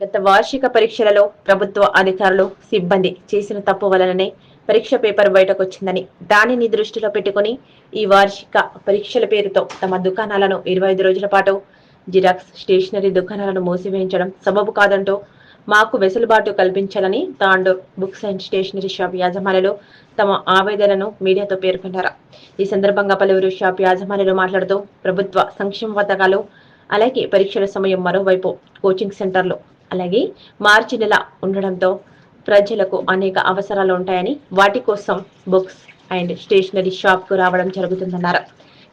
గత వార్షిక పరీక్షలలో ప్రభుత్వ అధికారులు సిబ్బంది చేసిన తప్పు వలననే పరీక్ష పేపర్ బయటకొచ్చిందని దానిని దృష్టిలో పెట్టుకుని ఈ వార్షిక పరీక్షల పేరుతో తమ దుకాణాలను ఇరవై ఐదు రోజుల పాటు జిరాక్స్ స్టేషనరీ దుకాణాలను మూసివేయించడం సబబు కాదంటూ మాకు వెసులుబాటు కల్పించాలని Tandur books and stationery shop యాజమానులు తమ ఆవేదనను మీడియాతో పేర్కొన్నారు. ఈ సందర్భంగా పలువురు షాప్ యాజమానులు మాట్లాడుతూ ప్రభుత్వ సంక్షేమ పథకాలు అలాగే పరీక్షల సమయం మరోవైపు కోచింగ్ సెంటర్లు అలాగే మార్చి నెల ఉండడంతో ప్రజలకు అనేక అవసరాలు ఉంటాయని వాటి కోసం బుక్స్ అండ్ స్టేషనరీ షాప్కు రావడం జరుగుతుందన్నారు.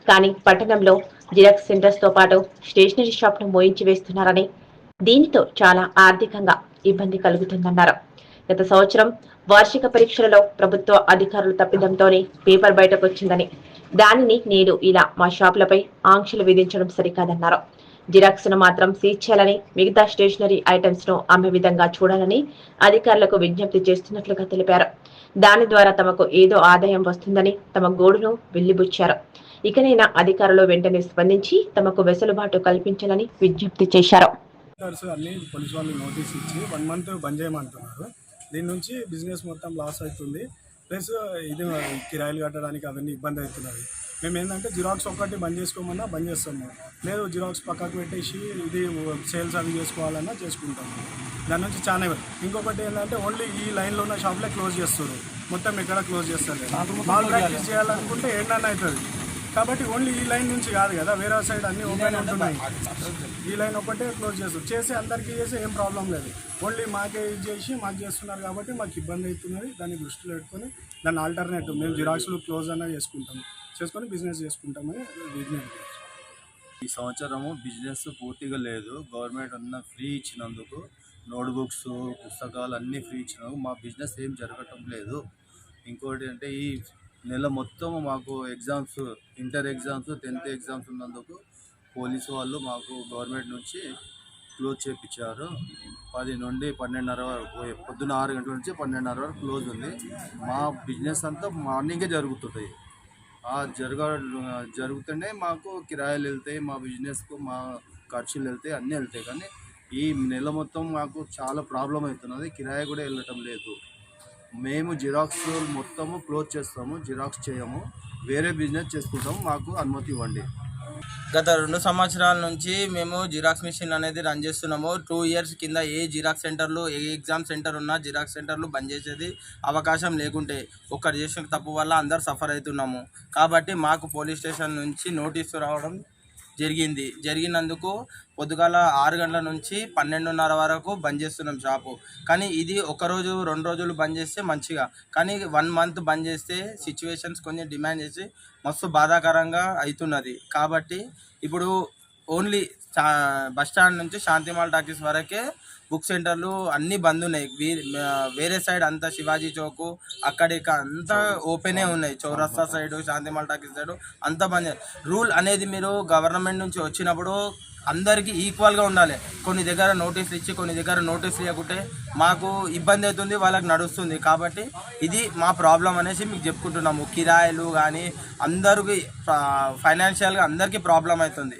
కానీ పట్టణంలో జిరాక్స్ సెంటర్స్తో పాటు స్టేషనరీ షాప్ను మోయించి వేస్తున్నారని దీనితో చాలా ఆర్థికంగా ఇబ్బంది కలుగుతుందన్నారు. గత సంవత్సరం వార్షిక పరీక్షలలో ప్రభుత్వ అధికారులు తప్పిదంతోనే పేపర్ బయటకు వచ్చిందని. దానిని నేడు ఇలా మా షాపులపై ఆంక్షలు విధించడం సరికాదన్నారు. జిరాక్స్ను మాత్రం సీజ్ చేయాలని మిగతా స్టేషనరీ ఐటమ్స్ను అమ్మే విధంగా చూడాలని అధికారులకు విజ్ఞప్తి చేస్తున్నట్లుగా తెలిపారు. దాని ద్వారా తమకు ఏదో ఆదాయం వస్తుందని తమ గోడును వెళ్ళిబుచ్చారు ఇకనైనా అధికారులు వెంటనే స్పందించి తమకు వెసులుబాటు కల్పించాలని విజ్ఞప్తి చేశారు. వాళ్ళు నోటీస్ ఇచ్చి వన్ మంత్ బంద్ చేయమంటున్నారు. దీని నుంచి బిజినెస్ మొత్తం లాస్ అవుతుంది. ప్లస్ ఇది కిరాయిలు కట్టడానికి అవన్నీ ఇబ్బంది అవుతున్నది. మేము ఏంటంటే జిరాక్స్ ఒక్కటి బంద్ చేసుకోమన్నా బంద్ చేస్తాము. లేదు జిరాక్స్ పక్కకు పెట్టేసి ఇది సేల్స్ అవి చేసుకోవాలన్నా చేసుకుంటాము దాని నుంచి చాలా. ఇంకొకటి ఏంటంటే ఓన్లీ ఈ లైన్లో ఉన్న షాప్లే క్లోజ్ చేస్తారు. మొత్తం ఎక్కడ క్లోజ్ చేస్తారు? మాల్ ప్రాక్టీస్ చేయాలనుకుంటే ఏంటన్నా అవుతుంది. కాబట్టి ఓన్లీ ఈ లైన్ నుంచి కాదు కదా వేరే సైడ్ అన్ని ఓపెన్ ఉంటున్నాయి. ఈ లైన్ ఒకటే క్లోజ్ చేస్తారు. చేసి అందరికీ చేసి ఏం ప్రాబ్లం లేదు. ఓన్లీ మాకే ఇది చేసి మాకు చేస్తున్నారు కాబట్టి మాకు ఇబ్బంది అవుతున్నది. దాన్ని దృష్టిలో పెట్టుకొని దాన్ని ఆల్టర్నేటివ్ మేము జిరాక్స్లు క్లోజ్ అన్న చేసుకుంటాం చేసుకొని బిజినెస్ చేసుకుంటామని విజ్ఞప్తి ఈ సంవత్సరము బిజినెస్ పూర్తిగా లేదు. గవర్నమెంట్ ఉన్న ఫ్రీ ఇచ్చినందుకు నోట్బుక్స్ పుస్తకాలు అన్నీ ఫ్రీ ఇచ్చినందుకు మా బిజినెస్ ఏం జరగటం లేదు. ఇంకోటి అంటే ఈ నెల మొత్తం మాకు exams inter exams tenth exams ఉన్నందుకు పోలీసు వాళ్ళు మాకు గవర్నమెంట్ నుంచి క్లోజ్ చేయించారు పది నుండి పన్నెండున్నర వరకు పొద్దున్న ఆరు గంటల నుంచి పన్నెండున్నర వరకు క్లోజ్ ఉంది. మా బిజినెస్ అంతా మార్నింగే జరుగుతుంది జరగ జరుగుతూనే మాకు కిరాయిలు వెళ్తాయి మా బిజినెస్కు మా ఖర్చులు వెళ్తాయి అన్నీ వెళ్తాయి. కానీ ఈ నెల మొత్తం మాకు చాలా ప్రాబ్లం అవుతున్నది. కిరాయి కూడా వెళ్ళటం లేదు. మేము జిరాక్స్ మొత్తము క్లోజ్ చేస్తాము జిరాక్స్ చేయము. వేరే బిజినెస్ చేసుకుంటాము. మాకు అనుమతి ఇవ్వండి. గత రెండు సంవత్సరాల నుంచి మేము జిరాక్స్ మిషన్ అనేది రన్ చేస్తున్నాము. టూ ఇయర్స్ కింద ఏ జిరాక్స్ సెంటర్లు ఏ ఎగ్జామ్ సెంటర్ ఉన్నా జిరాక్స్ సెంటర్లు బంద్ చేసేది అవకాశం లేకుంటే ఒక్కరు చేసిన తప్పు వల్ల అందరు సఫర్ అవుతున్నాము. కాబట్టి మాకు పోలీస్ స్టేషన్ నుంచి నోటీసు రావడం జరిగింది. జరిగినందుకు పొద్దుగాల ఆరు గంటల నుంచి పన్నెండున్నర వరకు బంద్ చేస్తున్నాం షాపు. కానీ ఇది ఒక రోజు రెండు రోజులు బంద్ చేస్తే మంచిగా. కానీ వన్ మంత్ బంద్ చేస్తే సిచ్యువేషన్స్ కొంచెం డిమాండ్ చేసి మస్తు బాధాకరంగా అవుతున్నది కాబట్టి ఇప్పుడు ఓన్లీ బస్ స్టాండ్ నుంచి శాంతిమాల్ టాకీస్ వరకే బుక్ సెంటర్లు అన్నీ బంద్ ఉన్నాయి. వేరే సైడ్ అంతా శివాజీ చౌక్ అక్కడిక అంతా ఓపెనే ఉన్నాయి. చౌరస్తా సైడ్ శాంతిమల్ టాకీస్ సైడ్ అంతా బంద్ రూల్ అనేది మీరు గవర్నమెంట్ నుంచి వచ్చినప్పుడు అందరికీ ఈక్వల్గా ఉండాలి. కొన్ని దగ్గర నోటీసులు ఇచ్చి కొన్ని దగ్గర నోటీసులు ఇవ్వకుంటే మాకు ఇబ్బంది అవుతుంది వాళ్ళకి నడుస్తుంది. కాబట్టి ఇది మా ప్రాబ్లం అనేసి మీకు చెప్పుకుంటున్నాము. కిరాయిలు కానీ అందరికీ ఫైనాన్షియల్గా అందరికీ ప్రాబ్లం అవుతుంది.